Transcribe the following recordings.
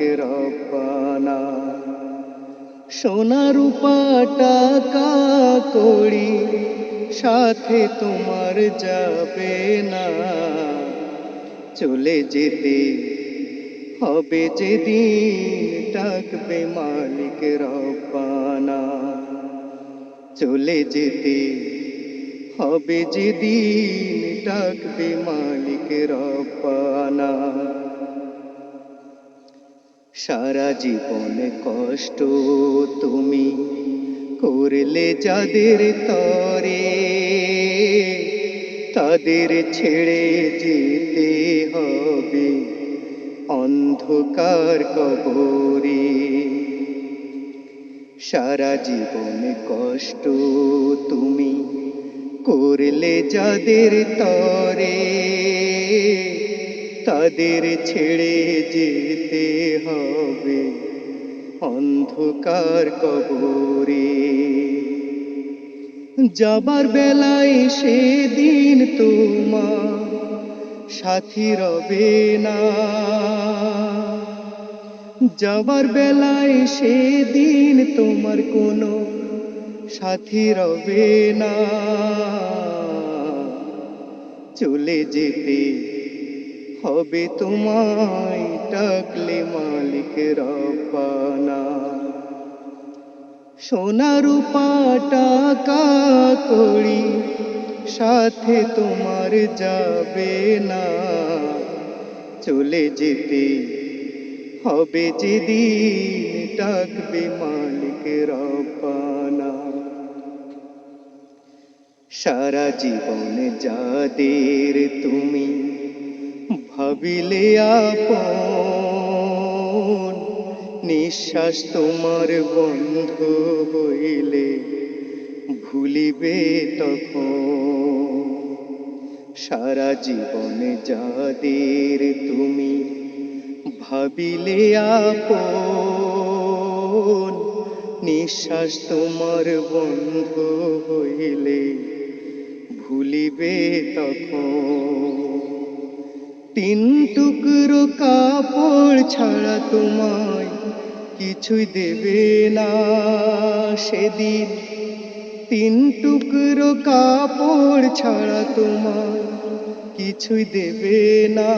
রব্বানা সোনা রূপা টাকা সাথে তোমার যাবে না। চলে যেতে হবে যেদিন ডাকবে মালিক রব্বানা। চলে যেতে হবে যেদিন ডাকবে মালিক রব্বানা। সারা জীবনে কষ্ট তুমি করলে যাদের তরে, তাদের ছেড়ে যেতে হবে অন্ধকার কবরে। সারা জীবনে কষ্ট তুমি করলে যাদের তরে তাদের ছেড়ে যেতে হবে। অন্ধকার কবরে। যাবার বেলায় সেদিন তোমার সাথী রবে না। যাবার বেলায় সেদিন তোমার কোনো সাথী রবে না। চলে যেতে হবে তোমায় ডাকলে মালিক রব্বানা। সোনা রূপা টাকা কড়ি সাথে তোমার যাবে না। চলে যেতে হবে যেদিন ডাকবে মালিক রব্বানা। সারা জীবন যাদের তুমি ভাবিলে আপন, নিঃশ্বাস তোমার বন্ধ হইলে ভুলিবে তখন। সারা জীবনে যাদের তুমি ভাবিলে আপন, নিঃশ্বাস তোমার বন্ধ হইলে ভুলিবে তখন। তিন টুকরো কাপড় ছাড়া তোমায় কিছুই দেবে না সেদিন। তিন টুকরো কাপড় ছাড়া তোমায় কিছুই দেবে না।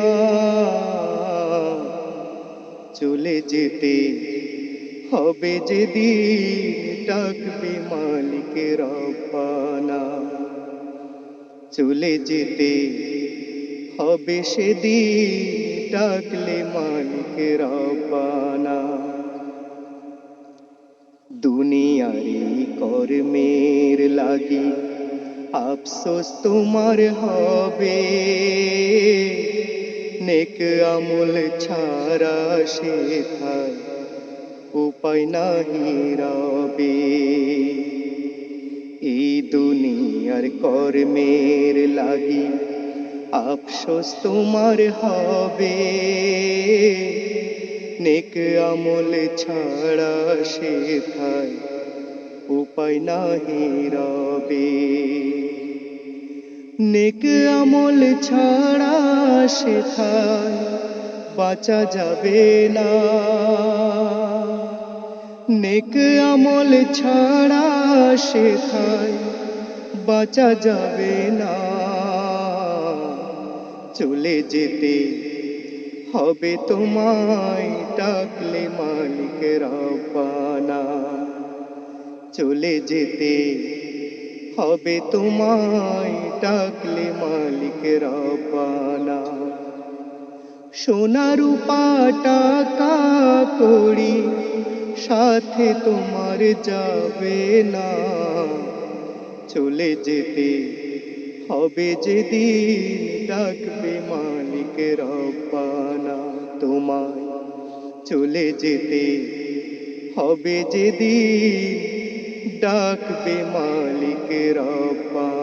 চলে যেতে হবে যেদিন ডাকবে মালিক রব্বানা চলে যেতে হবে সেদিন ডাকলে মালিক রব্বানা। দুনিয়ারি কর্মের লাগি আফসোস তোমার হবে। নেক আমল ছাড়া শেখায় উপায় নাহি রবে। এই দুনিয়ার কর্মের লাগি আফসোস তোমার হবে। নেক আমল ছাড়া শেখায় উপায় নাহি রবে। নেক আমল ছাড়া শেখায় বাঁচা যাবে না। নেক আমল ছাড়া শেখায় বাঁচা যাবে না। চলে যেতে। হবে তোমায় ডাকলে মালিক রব্বানা। চলে যেতে। হবে তোমায় ডাকলে মালিক রব্বানা। সোনা রূপা টাকা কড়ি সাথে তোমার যাবে না। চলে যেতে। হবে যেদিন ডাকবে মালিক রব্বানা তোমায় চলে যেতে হবে যেদিন ডাকবে মালিক রব্বানা